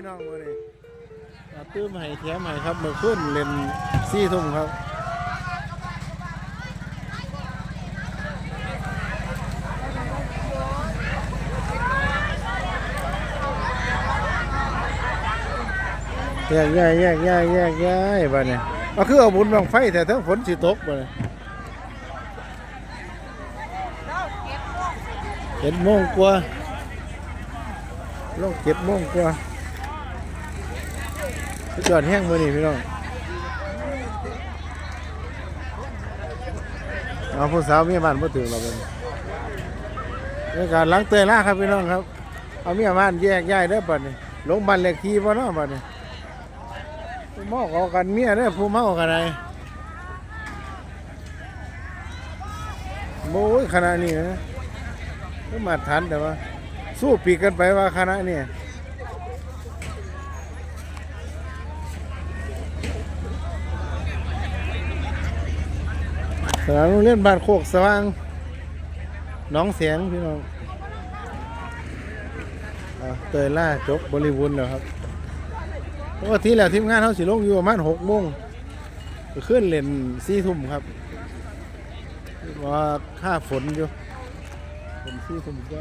พี่น้องมื้อนี้อ่ตื้มให้แถมให้ครับเมื่อคืนเล่นซี่ทุ่มครับแยกย้ายแยกย้ายแยกย้ายบ้าเนี่ยก็คือเอาบุญบังไฟแต่ทั้งฝนสิตกบ้านเนี่ยเจ็ดโมงกว่าลงเจ็ดโมงกว่า สุดยอดแห้งมือนี่พี่น้องเอาผู้สาวเมียบ้านมาถึงเราเป็นในการล้างเตยล่าครับพี่น้องครับ เอาเมียบ้านแยกย้ายได้อบ้านี่ลงบ้านเลขที่บ่เนาะบ้านี่เมาเอากันเมียเนี่ยผู้เมากันไดโอ้ยคณะนี้นะมาทันแต่ว่า สู้ปีกกันไปว่าคณะเนี่ นามโรงเรียนบ้านโคกสว่างน้องเสียงพี่น้องเตยล่าจบบริบูรณ์แล้วครับปกติแล้วทีมงานเขาสิลงอยู่ประมาณหกโมงขึ้นเล่นสี่ทุ่มครับว่าค่าฝนอยู่ฝนสี่ทุ่มก็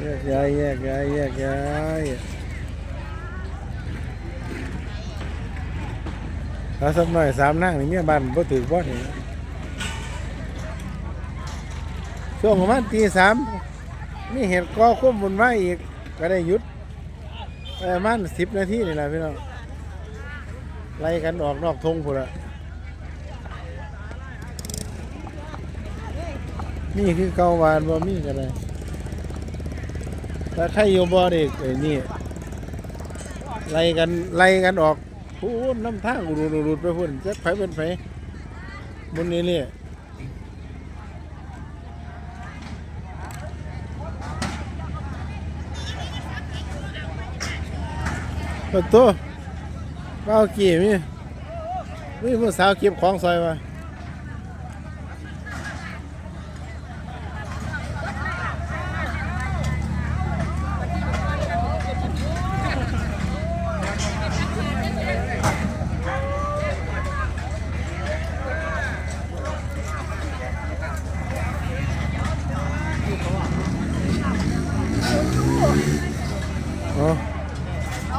แยกย้ายแยกย้ายแยกย้าย ถ้าสักหน่อยสามนั่งนี่เมียบ้านบ่ถือบ่นี่ช่วงประมาณตีสามมีเหตุก่อควบบุญไว้อีก ก็ได้หยุดประมาณสิบนาทีนี่แหละพี่น้องไล่กันออกนอกทงพุ่นละนี่คือเกาวานบ่มีกันเลยแต่ใครอยู่บ่เด็กไอ้นี่ไล่กันไล่กันออก พูนน้ำทางรูดรูดไปพุ่นจะไปเป็นไปบนนี้เนี่ยปะตัวว่าเอากี่มีมีผู้สาวเก็บของซอยมา อ๋อเอา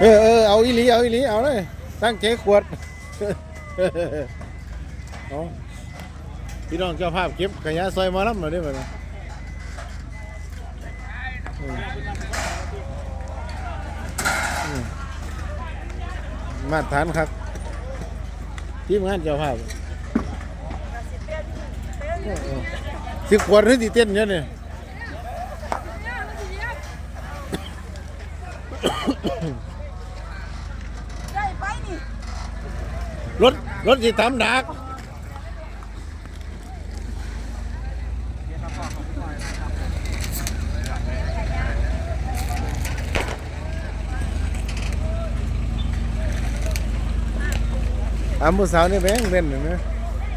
เออเออเอาอีหลีเอาอีหลีเอาเลยตั้งเจ๊ขวดเอาพี่น้องเจ้าภาพเก็บขยะซอยมาล้ำหน่อยได้ไหมนะ มาตรฐานครับทีมงานเจ้าภาพเออเออสิขวดหรือสิเต้นเนี่ยเนี่ยได้ไปนี่รถรถสิทำดักามผู้สาวนี่แบงเล่นเห็นไหม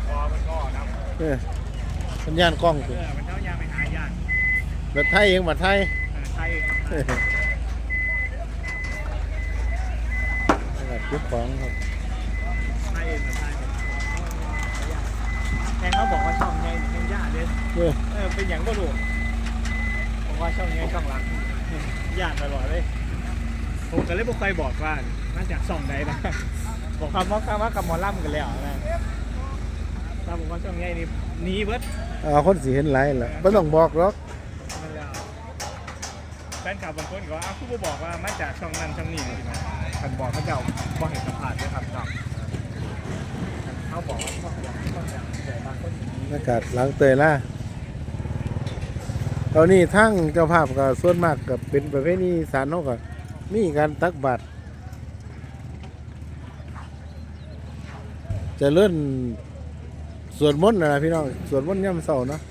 คอมันก็นะเออสัญญาณกล้องตัวเออมันเจ้ายาไปหายาบัดไทยเองบัดไทยไทยเก็บของครับไทยเองไทยแทงเขาบอกว่าช่องไงแทงยาเด้เออเออเป็นอย่างก็ดูบอกว่าช่องไงช่องหลังยากตลอดเลยผมก็เลยบอกใครบอกว่ามาจากช่องใดนะ บอกคำว่าคำว่ากับหมอล่ำกันแล้วนะถ้าบอกว่าช่องไงนี่หนีเบิดเอาคนสิเห็นไรล่ะไม่ต้องบอกหรอกนั่นแล้วแฟนคลับบางคนก็ว่าอ้าวคุณบอกว่ามาจากช่องนั้นช่องนี้นี่ใช่ไหมคันบอกเขาจะเอาบอกเห็นสัมผัสด้วยครับครับเขาบอกว่าเขาอยากเขาอยากแต่บางคนอากาศหลังเตยล่าตอนนี้ทั้งเจ้าภาพก็ส่วนมากกับเป็นประเภทนี้สารนกก็มีการตักบาตร จะเลื่อนสวดมนต์นะพี่น้องสวดมนต์ย่ำเสาเนาะ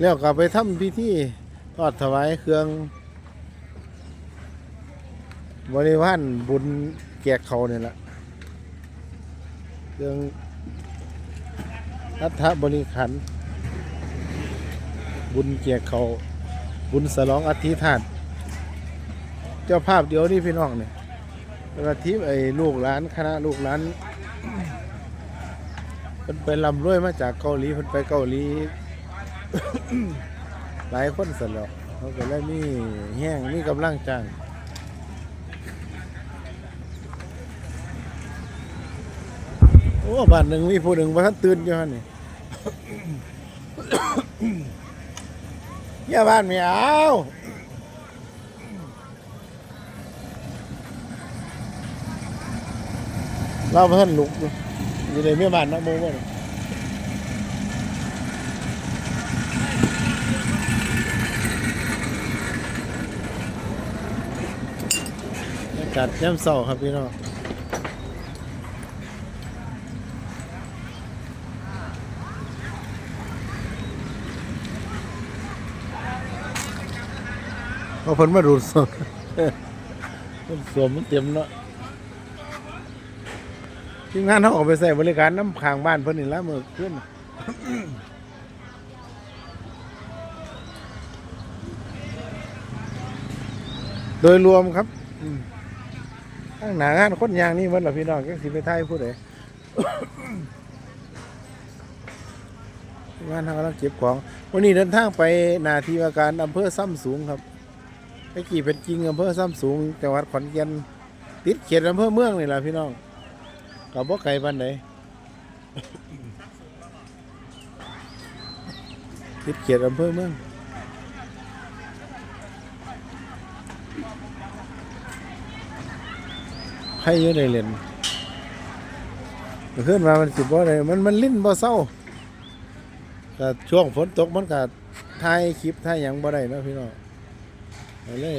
แล้วก็ไปทำพิธีทอดถวายเครื่องบริวารบุญแจกเขาเนี่ยแหละเครื่องรัฐบริขัน บุญแจกเขา บุญสลองอธิษฐาน เจ้าภาพเดียวนี่พี่น้องเนี่ยเป็นอาทิตย์ไอ้ลูกหลานคณะลูกหลาน เพิ่นไปลำรวยมาจากเกาหลีเพิ่นไปเกาหลี หลายคนสล้วเขาก็เลยมีแห้งมีกำลังจ้างโอ้บ้านหนึ่งมีผู้หนึ่งว่าท่านตื่นอยู่ฮะนี่เนี่ยบ้านไม่เอาเราเพิ่นลุกอยู่ อยู่ในเมียบ้านนะโมบ่ากาศย่ำเศร้าครับพี่น้องเอาเพิ่นมาดูดสวมมันสวมมันเต็มเนาะ ทีมงานเขาออกไปใส่บริการน้ำขางบ้านเพิ่นนี่ละมือขึ้นโดยรวมครับอืมตั้งหนางานคนยางนี่มันเหรอพี่น้องก็สิไปไทยพูดเลยงานทางกำลังเก็บของ วันนี้เดินทางไปนาทีว่าการอำเภอซ้ำสูงครับไปกี่เป็นจริงอำเภอซ้ำสูงจังหวัดขอนแก่นติดเขตอำเภอเมืองนี่แหละพี่น้อง กับบ่ไกลบ้านไหนติดเขตอำเภอเมืองให้อยู่ในเรียนขึ้นมามันสิบ่ได้มันมันลิ้นบ่เศร้าแต่ช่วงฝนตกมันก็ถ่ายคลิปถ่ายหยังบ่ได้นะพี่น้องก็เลย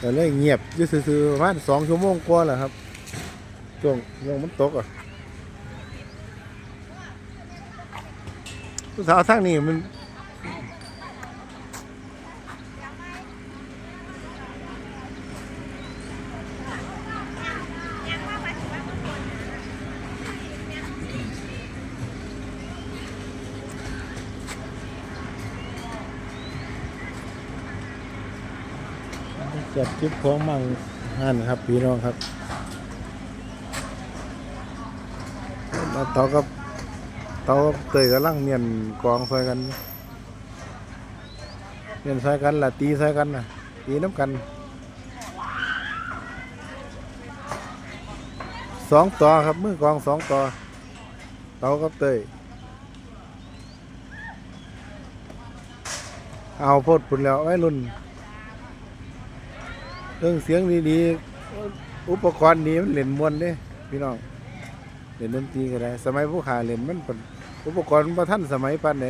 ก็เลยเงียบอยู่ซื่อๆประมาณสองชั่วโมงกว่าแหละครับ ช่วงช่วงมันตกอะสาวทางนี้มันจัดคลิปของมังหันครับ พี่น้องครับ มาต่อกับต่อกับเตยกับลังเมียนกองใส่กันเมียนใส่กันละตีใส่กันนะตีน้ำกันสองต่อครับมือกองสองต่อเตากับเตยเอาโพดปุ่นแล้วไว้รุ่นเรื่องเสียงดีๆอุปกรณ์ดีมันเล่นมวนเด้พี่น้อง ล่นดนตรีก็ได้ สมัยผู้ขาเล่นมันเป็นอุปกรณ์ประท่านสมัยปันไหน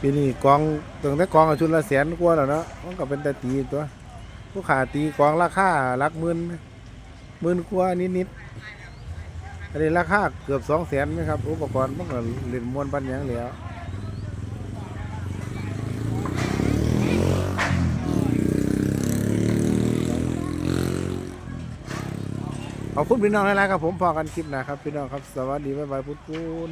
ปีนี้กองตั้งแต่กองอชุดละแสนกว่าแล้วเนาะมันก็เป็นแต่ตีตัว ผู้ขาตีกองราคาหลักหมื่นหมื่นกว่านิดๆอันนี้ราคาเกือบสองแสนนะครับ อุปกรณ์มันก็เล่นมวนปันยังเหลียว ขอบคุณพี่น้องหลายๆครับผมพอกันคลิปหนะครับพี่น้องครับสวัสดีบ๊ายบายพุทธคุณ